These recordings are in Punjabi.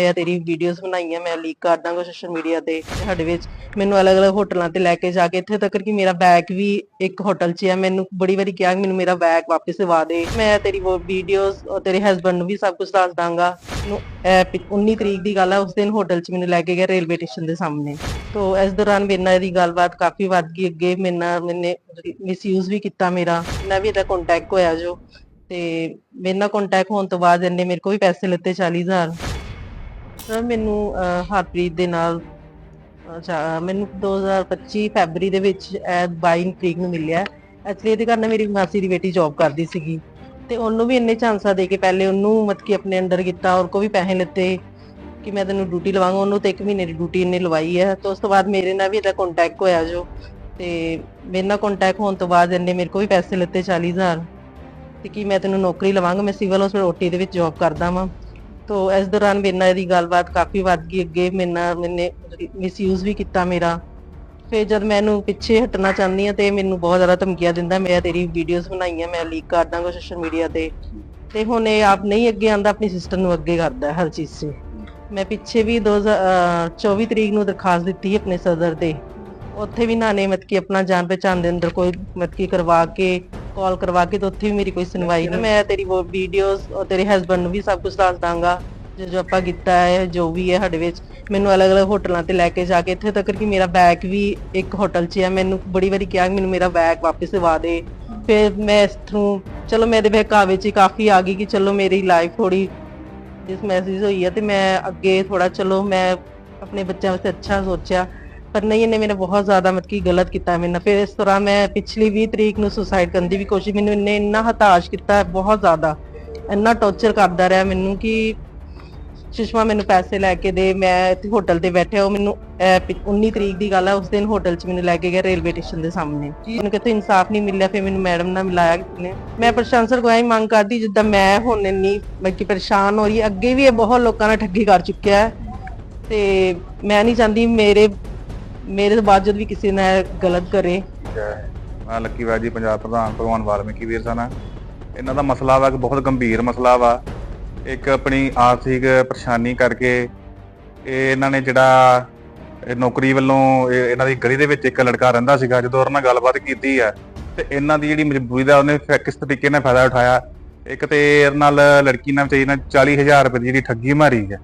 ਮੈਂ ਤੇਰੀ ਵੀਡੀਓਜ਼ ਬਣਾਈਆਂ, ਮੈਂ ਲੀਕ ਕਰ ਦਾਂਗਾ ਸੋਸ਼ਲ ਮੀਡੀਆ ਤੇ, ਸਾਡੇ ਵਿੱਚ ਮੈਨੂੰ ਅਲੱਗ-ਅਲੱਗ ਹੋਟਲਾਂ ਤੇ ਲੈ ਕੇ ਜਾ ਕੇ, ਇੱਥੇ ਤੱਕ ਕਿ ਮੇਰਾ ਬੈਗ ਵੀ ਇੱਕ ਹੋਟਲ 'ਚ ਹੈ ਮੈਨੂੰ ਬੜੀ ਵਾਰੀ ਕਿਹਾ ਮੈਨੂੰ ਮੇਰਾ ਬੈਗ ਵਾਪਸ ਦਿਵਾ ਦੇ। ਮੈਂ ਤੇਰੀ ਉਹ ਵੀਡੀਓਜ਼ ਔਰ ਤੇਰੇ ਹਸਬੰਡ ਨੂੰ ਵੀ ਸਭ ਕੁਝ ਦੱਸ ਦਾਂਗਾ। ਨੂੰ 19 ਤਰੀਕ ਦੀ ਗੱਲ ਹੈ ਉਸ ਦਿਨ ਹੋਟਲ 'ਚ ਮੈਨੂੰ ਲੈ ਕੇ ਗਏ ਰੇਲਵੇ ਸਟੇਸ਼ਨ ਦੇ ਸਾਹਮਣੇ। ਤੋਂ ਇਸ ਦੌਰਾਨ ਮੇਰੇ ਨਾਲ ਇਹਦੀ ਗੱਲਬਾਤ ਕਾਫੀ ਵੱਧ ਗਈ ਅੱਗੇ, ਮੇਰੇ ਨਾਲ ਮੈਨੇ ਮਿਸਯੂਜ਼ ਵੀ ਕੀਤਾ ਮੇਰਾ। ਮੈਂ ਵੀ ਇਹਦਾ ਕੰਟੈਕਟ ਹੋਇਆ ਜੋ। ਤੇ ਮੇਰੇ ਨਾਲ ਕੰਟੈਕਟ ਹੋਣ ਤੋਂ ਬਾਅਦ ਇਹਨੇ ਮੇਰੇ ਕੋਲ ਵੀ ਪੈਸੇ ਲਿੱਤੇ 40000 ਸਰ ਮੈਨੂੰ ਅਹ, ਹਰਪ੍ਰੀਤ ਦੇ ਨਾਲ ਅੱਛਾ ਮੈਨੂੰ 2025 ਫੈਬਰੀ ਦੇ ਵਿੱਚ ਇਹ 22 ਤਰੀਕ ਨੂੰ ਮਿਲਿਆ। ਐਕਚੁਅਲੀ ਇਹਦੇ ਘਰ ਮੇਰੀ ਮਾਸੀ ਦੀ ਬੇਟੀ ਜੌਬ ਕਰਦੀ ਸੀਗੀ। ਤੇ ਉਹਨੂੰ ਵੀ ਇੰਨੇ ਚਾਂਸਾ ਦੇ ਕੇ ਪਹਿਲੇ ਉਹਨੂੰ ਮਤ ਕਿ ਆਪਣੇ ਅੰਡਰ ਕੀਤਾ ਔਰ ਕੋ ਵੀ ਪੈਸੇ ਲਿੱਤੇ ਕਿ ਮੈਂ ਤੈਨੂੰ ਡਿਊਟੀ ਲਵਾਂਗਾ ਉਹਨੂੰ ਤੇ ਇੱਕ ਮਹੀਨੇ ਦੀ ਡਿਊਟੀ ਇਹਨੇ ਲਵਾਈ ਹੈ। ਤੇ ਉਸ ਤੋਂ ਬਾਅਦ ਮੇਰੇ ਨਾਲ ਵੀ ਇਹਦਾ ਕੰਟੈਕਟ ਹੋਇਆ ਜੋ। ਤੇ ਮੇਰੇ ਨਾਲ ਕੰਟੈਕਟ ਹੋਣ ਤੋਂ ਬਾਅਦ ਇਹਨੇ ਮੇਰੇ ਕੋਲ ਵੀ ਪੈਸੇ ਲਿੱਤੇ 40000 ਤੇ ਕਿ ਮੈਂ ਤੈਨੂੰ ਨੌਕਰੀ ਲਵਾਂਗਾ ਮੈਂ ਸਿਵਲ ਹਸਪੀਟਲ ਓਟੀ ਦੇ ਵਿੱਚ ਜੌਬ ਕਰਦਾ ਵਾਂ। ਤੋ ਇਸ ਦੌਰਾਨ ਮੇਰੇ ਨਾਲ ਇਹਦੀ ਗੱਲਬਾਤ ਕਾਫੀ ਵੱਧ ਗਈ ਅੱਗੇ, ਮੇਰੇ ਨਾਲ ਮੈਨੇ ਮਿਸਯੂਜ਼ ਵੀ ਕੀਤਾ ਮੇਰਾ। ਫਿਰ ਜਦ ਮੈਨੂੰ ਪਿੱਛੇ ਹਟਣਾ ਚਾਹੁੰਦੀ ਆ ਤੇ ਮੈਨੂੰ ਬਹੁਤ ਜ਼ਿਆਦਾ ਧਮਕੀਆਂ ਦਿੰਦਾ, ਮੈਂ ਤੇਰੀ ਵੀਡੀਓਜ਼ ਬਣਾਈਆਂ, ਮੈਂ ਲੀਕ ਕਰ ਦਾਂਗਾ ਸੋਸ਼ਲ ਮੀਡੀਆ ਤੇ। ਤੇ ਹੁਣ ਇਹ ਆਪ ਨਹੀਂ ਅੱਗੇ ਆਂਦਾ ਆਪਣੀ ਸਿਸਟਰ ਨੂੰ ਅੱਗੇ ਕਰਦਾ ਹਰ ਚੀਜ਼ 'ਚ। ਮੈਂ ਪਿੱਛੇ ਵੀ 2024 ਤਰੀਕ ਨੂੰ ਦਰਖਾਸਤ ਦਿੱਤੀ ਆਪਣੇ ਸਦਰ ਤੇ। ਉੱਥੇ ਵੀ ਨਾ ਨੇ ਮਤ ਕਿ ਆਪਣਾ ਜਾਣ ਪਹਿਚਾਣ ਦੇ ਅੰਦਰ ਕੋਈ ਮਤ ਕੀ ਕਰਵਾ ਕੇ ਕਾਲ ਕਰਵਾ ਕੇ ਤੇ ਉੱਥੇ ਵੀ ਮੇਰੀ ਕੋਈ ਸੁਣਵਾਈ ਨਹੀਂ। ਮੈਂ ਤੇਰੀ ਵੀਡੀਓਜ਼ ਔਰ ਤੇਰੇ ਹਸਬੰਡ ਨੂੰ ਵੀ ਸਭ ਕੁਝ ਦੱਸ ਦਾਂਗਾ। ਜੋ ਜੋ ਆਪਾਂ ਕੀਤਾ ਹੈ, ਜੋ ਵੀ ਹੈ ਸਾਡੇ ਵਿੱਚ। ਮੈਨੂੰ ਅਲੱਗ-ਅਲੱਗ ਹੋਟਲਾਂ ਤੇ ਲੈ ਕੇ ਜਾ ਕੇ ਇੱਥੇ ਤੱਕ ਕਿ ਮੇਰਾ ਬੈਗ ਵੀ ਇੱਕ ਹੋਟਲ 'ਚ ਹੈ ਮੈਨੂੰ ਬੜੀ ਵਾਰੀ ਕਿਹਾ ਮੈਨੂੰ ਮੇਰਾ ਬੈਗ ਵਾਪਸ ਦਿਵਾ ਦੇ। ਫਿਰ ਮੈਂ ਇਸ ਥਰੂ ਚਲੋ ਮੇਰੇ ਬਹਿਕਾਵੇ 'ਚ ਕਾਫੀ ਆ ਗਈ ਕਿ ਚਲੋ ਮੇਰੀ ਲਾਈਫ ਥੋੜੀ ਜਿਸ ਮੈਸੇਜ ਹੋਈ ਹੈ ਤੇ ਮੈਂ ਅੱਗੇ ਥੋੜਾ ਚਲੋ ਮੈਂ ਆਪਣੇ ਬੱਚਿਆਂ ਵਾਸਤੇ ਅੱਛਾ ਸੋਚਿਆ। ਪਰ ਨਹੀਂ, ਇਹਨੇ ਮੇਰੇ ਬਹੁਤ ਜ਼ਿਆਦਾ ਮਤਲਬ ਕਿ ਗਲਤ ਕੀਤਾ ਮੇਰੇ ਨਾਲ। ਫਿਰ ਇਸ ਤਰ੍ਹਾਂ ਮੈਂ ਪਿਛਲੀ 20 ਤਰੀਕ ਨੂੰ ਸੁਸਾਈਡ ਕਰਨ ਦੀ ਵੀ ਕੋਸ਼ਿਸ਼, ਮੈਨੂੰ ਇਹਨੇ ਇੰਨਾ ਹਤਾਸ਼ ਕੀਤਾ ਬਹੁਤ ਜ਼ਿਆਦਾ। ਇੰਨਾ ਟੌਰਚਰ ਕਰਦਾ ਰਿਹਾ ਮੈਨੂੰ ਕਿ ਸੁਸ਼ਮਾ ਮੈਨੂੰ ਪੈਸੇ ਲੈ ਕੇ ਦੇ, ਮੈਂ ਇੱਥੇ ਹੋਟਲ ਤੇ ਬੈਠਿਆ ਉਹ ਮੈਨੂੰ 19 ਤਰੀਕ ਦੀ ਗੱਲ ਹੈ ਉਸ ਦਿਨ ਹੋਟਲ 'ਚ ਮੈਨੂੰ ਲੈ ਕੇ ਗਿਆ ਰੇਲਵੇ ਸਟੇਸ਼ਨ ਦੇ ਸਾਹਮਣੇ। ਮੈਨੂੰ ਕਿਤੇ ਇਨਸਾਫ ਨਹੀਂ ਮਿਲਿਆ, ਫਿਰ ਮੈਨੂੰ ਮੈਡਮ ਨਾਲ ਮਿਲਾਇਆ ਕਿਸੇ ਮੈਂ ਪ੍ਰਸ਼ਾਸਨ ਕੋਲ ਇਹ ਮੰਗ ਕਰਦੀ, ਜਿੱਦਾਂ ਮੈਂ ਹੁਣ ਇੰਨੀ ਮੈਂ ਕਿ ਪਰੇਸ਼ਾਨ ਹੋ ਰਹੀ, ਅੱਗੇ ਵੀ ਇਹ ਬਹੁਤ ਲੋਕਾਂ ਨਾਲ ਠੱਗੀ ਕਰ ਚੁੱਕਿਆ ਹੈ। ਤੇ ਮੈਂ ਨਹੀਂ ਚਾਹੁੰਦੀ ਮੇਰੇ ਮੇਰੇ ਤੋਂ ਬਾਅਦ ਜਦ ਵੀ ਕਿਸੇ ਨਾਲ ਗਲਤ ਕਰੇ। ਮੈਂ ਲੱਕੀ ਬਾਜੀ, ਪੰਜਾਬ ਪ੍ਰਧਾਨ ਭਗਵਾਨ ਵਾਲਮੀਕੀ ਵੀਰ ਸਨ। ਇਹਨਾਂ ਦਾ ਮਸਲਾ ਵਾ ਕਿ ਬਹੁਤ ਗੰਭੀਰ ਮਸਲਾ ਵਾ। ਇੱਕ ਆਪਣੀ ਆਰਥਿਕ ਪਰੇਸ਼ਾਨੀ ਕਰਕੇ ਇਹ ਇਹਨਾਂ ਨੇ ਜਿਹੜਾ ਇਹ ਨੌਕਰੀ ਵੱਲੋਂ ਇਹ- ਇਹਨਾਂ ਦੀ ਗਲੀ ਦੇ ਵਿੱਚ ਇੱਕ ਲੜਕਾ ਰਹਿੰਦਾ ਸੀਗਾ, ਜਦੋਂ ਉਹਨਾਂ ਨਾਲ ਗੱਲਬਾਤ ਕੀਤੀ ਆ, ਤੇ ਇਹਨਾਂ ਦੀ ਜਿਹੜੀ ਮਜਬੂਰੀ ਦਾ ਉਹਨੇ ਫੈ- ਕਿਸ ਤਰੀਕੇ ਨਾਲ ਫਾਇਦਾ ਉਠਾਇਆ। ਇੱਕ ਤੇ ਇਹਦੇ ਨਾਲ ਲੜਕੀ ਨਾਲ ਚਾਹੀਦਾ 40000 ਰੁਪਏ ਦੀ ਜਿਹੜੀ ਠੱਗੀ ਮਾਰੀ ਹੈ,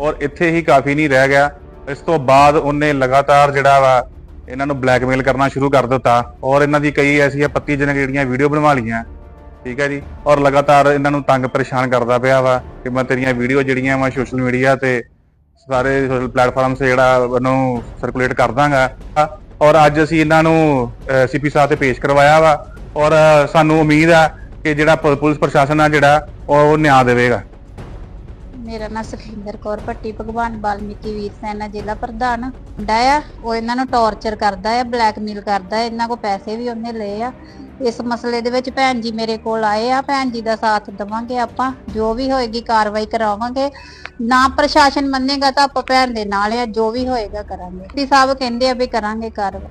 ਔਰ ਇੱਥੇ ਹੀ ਕਾਫੀ ਨਹੀਂ ਰਹਿ ਗਿਆ। ਇਸ ਤੋਂ ਬਾਅਦ ਉਹਨੇ ਲਗਾਤਾਰ ਜਿਹੜਾ ਵਾ ਇਹਨਾਂ ਨੂੰ ਬਲੈਕਮੇਲ ਕਰਨਾ ਸ਼ੁਰੂ ਕਰ ਦਿੱਤਾ ਔਰ ਇਹਨਾਂ ਦੀ ਕਈ ਐਸੀਆਂ ਪੱਤੀਜਨਕ ਜਿਹੜੀਆਂ ਵੀਡੀਓ ਬਣਵਾ ਲਈਆਂ, ਠੀਕ ਹੈ ਜੀ, ਔਰ ਲਗਾਤਾਰ ਇਹਨਾਂ ਨੂੰ ਤੰਗ ਪਰੇਸ਼ਾਨ ਕਰਦਾ ਪਿਆ ਵਾ ਕਿ ਮੈਂ ਤੇਰੀਆਂ ਵੀਡੀਓ ਜਿਹੜੀਆਂ ਵਾ ਸੋਸ਼ਲ ਮੀਡੀਆ ਤੇ ਸਾਰੇ ਸੋਸ਼ਲ ਪਲੇਟਫਾਰਮ ਤੇ ਜਿਹੜਾ ਉਹਨੂੰ ਸਰਕੂਲੇਟ ਕਰ ਦਾਂਗਾ। ਔਰ ਅੱਜ ਅਸੀਂ ਇਹਨਾਂ ਨੂੰ ਸੀਪੀ ਸਾਹਿਬ ਤੇ ਪੇਸ਼ ਕਰਵਾਇਆ ਵਾ ਔਰ ਸਾਨੂੰ ਉਮੀਦ ਆ ਕਿ ਜਿਹੜਾ ਪ- ਪੁਲਿਸ ਪ੍ਰਸ਼ਾਸਨ ਆ ਜਿਹੜਾ, ਉਹ ਨਿਆਂ ਦੇਵੇਗਾ। ਮੇਰਾ ਨਾਮ ਸੁਖਿੰਦਰ ਕੌਰ ਭੱਟੀ, ਭਗਵਾਨ ਵਾਲਮੀਕੀ ਵੀਰ ਸੈਨਾ ਜ਼ਿਲ੍ਹਾ ਪ੍ਰਧਾਨ ਮੁੰਡਾ ਆ। ਉਹ ਇਹਨਾਂ ਨੂੰ ਟੌਰਚਰ ਕਰਦਾ ਆ, ਬਲੈਕਮੇਲ ਕਰਦਾ ਹੈ ਇਹਨਾਂ ਕੋ ਪੈਸੇ ਵੀ ਉਹਨੇ ਲਏ ਆ। ਇਸ ਮਸਲੇ ਦੇ ਵਿੱਚ ਭੈਣ ਜੀ ਮੇਰੇ ਕੋਲ ਆਏ ਆ, ਭੈਣ ਜੀ ਦਾ ਸਾਥ ਦਵਾਂਗੇ ਆਪਾਂ, ਜੋ ਵੀ ਹੋਏਗੀ ਕਾਰਵਾਈ ਕਰਾਵਾਂਗੇ। ਨਾ ਪ੍ਰਸ਼ਾਸਨ ਮੰਨੇਗਾ ਤਾਂ ਆਪਾਂ ਭੈਣ ਦੇ ਨਾਲ ਆ, ਜੋ ਵੀ ਹੋਏਗਾ ਕਰਾਂਗੇ। ਜੀ ਸਾਹਿਬ ਕਹਿੰਦੇ ਆ ਵੀ ਕਰਾਂਗੇ ਕਾਰਵਾਈ।